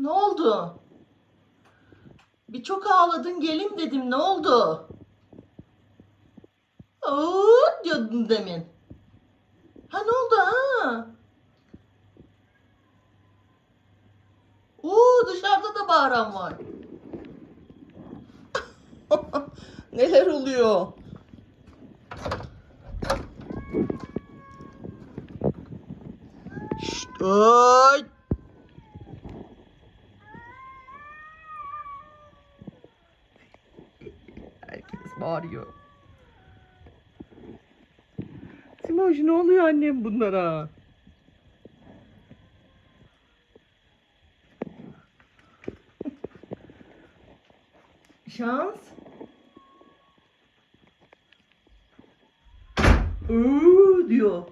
Ne oldu? Bir çok ağladın gelin dedim. Ne oldu? Oo diyordun demin. Ha ne oldu ha? Oo dışarıda da bağıran var. Neler oluyor? Şşt! Bağırıyor. Simoş ne oluyor annem bunlara? Şans. Iıı diyor.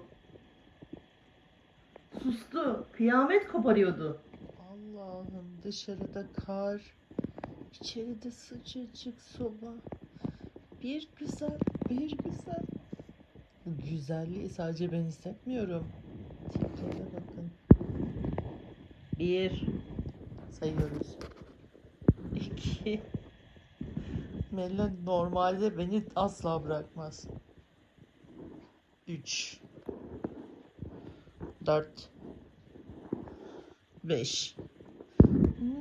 Sustu. Kıyamet koparıyordu. Allah'ım dışarıda kar. içeride sıcacık soba. Bir güzel, bir güzel. Bu güzelliği sadece ben hissetmiyorum. Tiplere bakın. Bir. Sayıyoruz. İki. Mella normalde beni asla bırakmaz. Üç. Dört. Beş.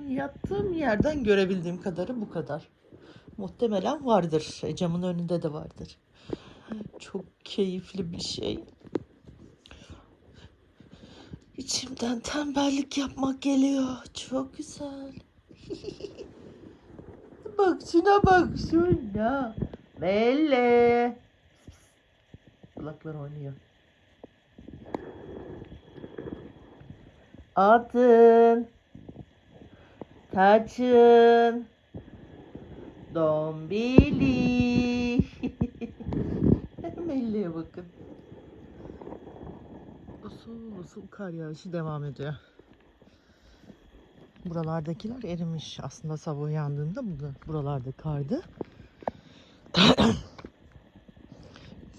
Yattığım yerden görebildiğim kadarı bu kadar. Muhtemelen vardır. E, Camın önünde de vardır. Çok keyifli bir şey. İçimden tembellik yapmak geliyor. Çok güzel. bak şuna bak şuna. Belle. Kulaklar oynuyor. Atın. Taçın. Dombili. Melli'ye bakın. Usul usul kar yağışı devam ediyor. Buralardakiler erimiş. Aslında sabah uyandığında buralarda kardı.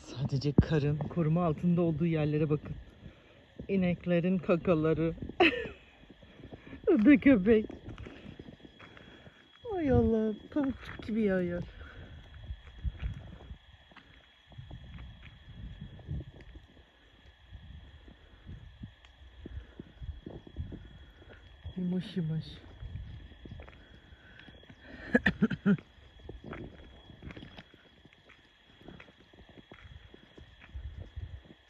Sadece karın koruma altında olduğu yerlere bakın. İneklerin kakaları. da köpek. Ay Allah, pamuk gibi yağıyor. Yumuş yumuş.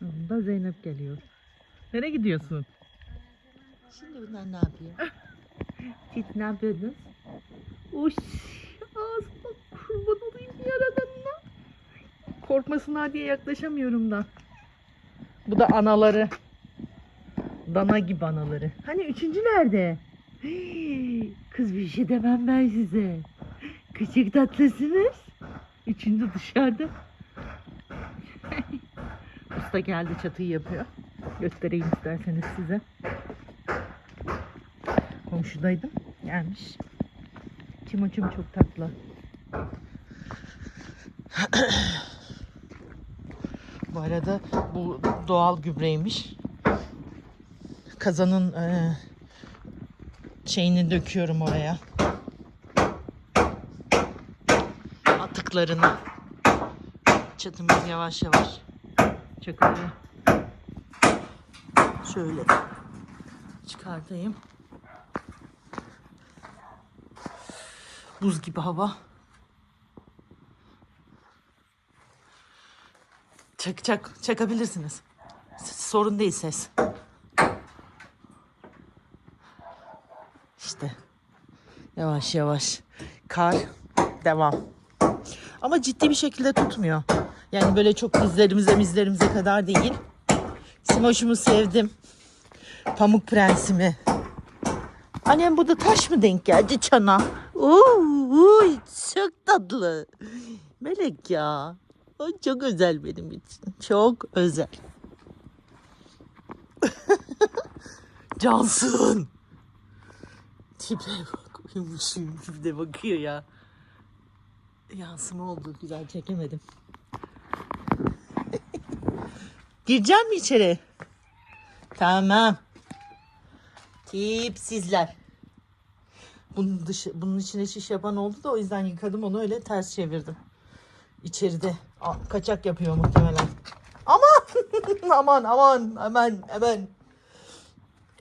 Onda Zeynep geliyor. Nereye gidiyorsun? Şimdi bunlar ne yapıyor? Siz ne yapıyordunuz? Uş, ağzıma kurban olayım yaradanına. Korkmasınlar diye yaklaşamıyorum da. Bu da anaları. Dana gibi anaları. Hani üçüncü nerede? Kız bir şey demem ben size. Küçük tatlısınız. Üçüncü dışarıda. Usta geldi çatıyı yapıyor. Göstereyim isterseniz size. Komşudaydım. Gelmiş. Çimoçum çok tatlı. bu arada bu doğal gübreymiş. Kazanın eee, şeyini döküyorum oraya. Atıklarını. Çatımız yavaş yavaş çakılıyor. Şöyle çıkartayım. Buz gibi hava. Çak çak çakabilirsiniz. Sorun değil ses. İşte yavaş yavaş kar devam. Ama ciddi bir şekilde tutmuyor. Yani böyle çok dizlerimize mizlerimize kadar değil. Simoş'umu sevdim. Pamuk prensimi. Annem bu da taş mı denk geldi çana? Uuu çok tatlı. Melek ya. O çok özel benim için. Çok özel. Cansın. Tipe bak. Uyumuş uyumuş de bakıyor ya. Yansıma oldu. Güzel çekemedim. Girecek mi içeri? Tamam. Tipsizler. Bunun, dışı, bunun içine şiş yapan oldu da o yüzden yıkadım onu öyle ters çevirdim. İçeride Aa, kaçak yapıyor muhtemelen. Aman aman aman hemen hemen.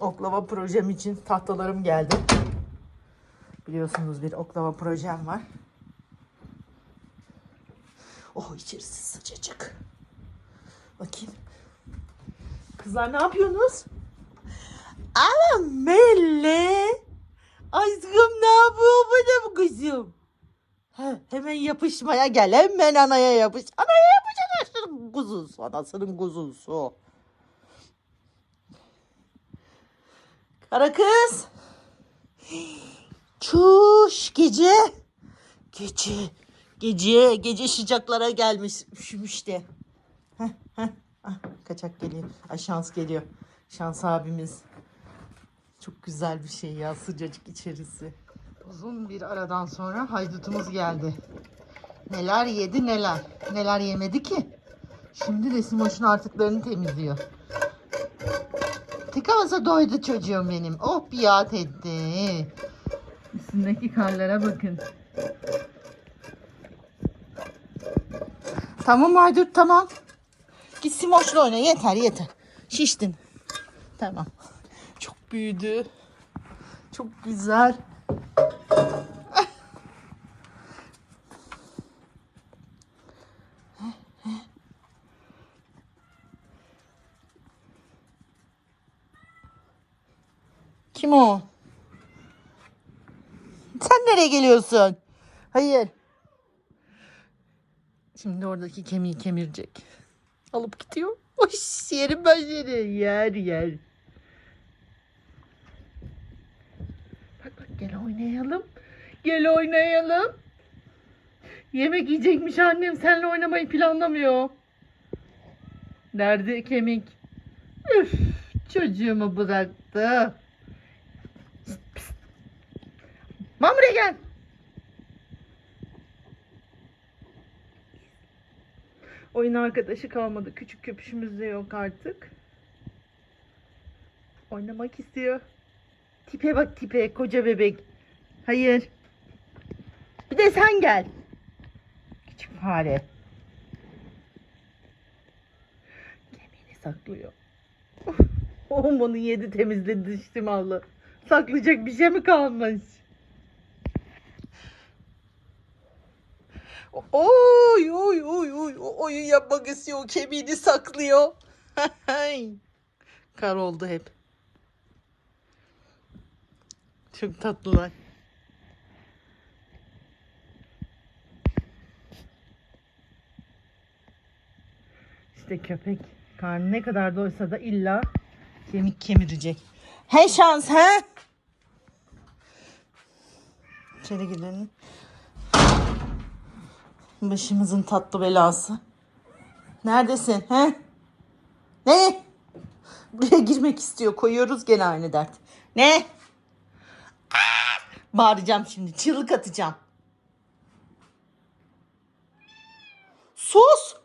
Oklava projem için tahtalarım geldi. Biliyorsunuz bir oklava projem var. Oh içerisi sıcacık. Bakayım. Kızlar ne yapıyorsunuz? Ama Melle. Aşkım ne yapıyor benim kızım? He, hemen yapışmaya gel. Hemen anaya yapış. Anaya yapacaksın kuzusu. Anasının kuzusu. Kara kız. Çuş gece. Gece. Gece. Gece sıcaklara gelmiş. Üşümüş de. Heh, heh. Ah, kaçak geliyor. Ay şans geliyor. Şans abimiz. Çok güzel bir şey ya sıcacık içerisi. Uzun bir aradan sonra haydutumuz geldi. Neler yedi neler. Neler yemedi ki. Şimdi de Simoş'un artıklarını temizliyor. Tıka basa doydu çocuğum benim. Oh biat etti. Üstündeki karlara bakın. Tamam Haydut tamam. Git Simoş'la oyna yeter yeter. Şiştin. Tamam. Çok büyüdü. Çok güzel. Kim o? Sen nereye geliyorsun? Hayır. Şimdi oradaki kemiği kemirecek. Alıp gidiyor. Oy yerim ben seni. Yer yer. Bak bak gel oynayalım. Gel oynayalım. Yemek yiyecekmiş annem. Seninle oynamayı planlamıyor. Nerede kemik? Üf, çocuğumu bıraktı. Mamre gel. Oyun arkadaşı kalmadı. Küçük köpüşümüz de yok artık. Oynamak istiyor. Tipe bak tipe koca bebek. Hayır. Bir de sen gel. Küçük fare. Kemiğini saklıyor. Oğlum onu yedi temizledi diştim abla. Saklayacak bir şey mi kalmış? Oy oy oy oy oyun yapmak istiyor kemiğini saklıyor. Kar oldu hep. Çok tatlılar. İşte köpek karnı ne kadar doysa da illa kemik kemirecek. He şans he. İçeri gidelim. Başımızın tatlı belası. Neredesin he? Ne? Buraya girmek istiyor. Koyuyoruz gene aynı dert. Ne? Bağıracağım şimdi. Çığlık atacağım. Sus.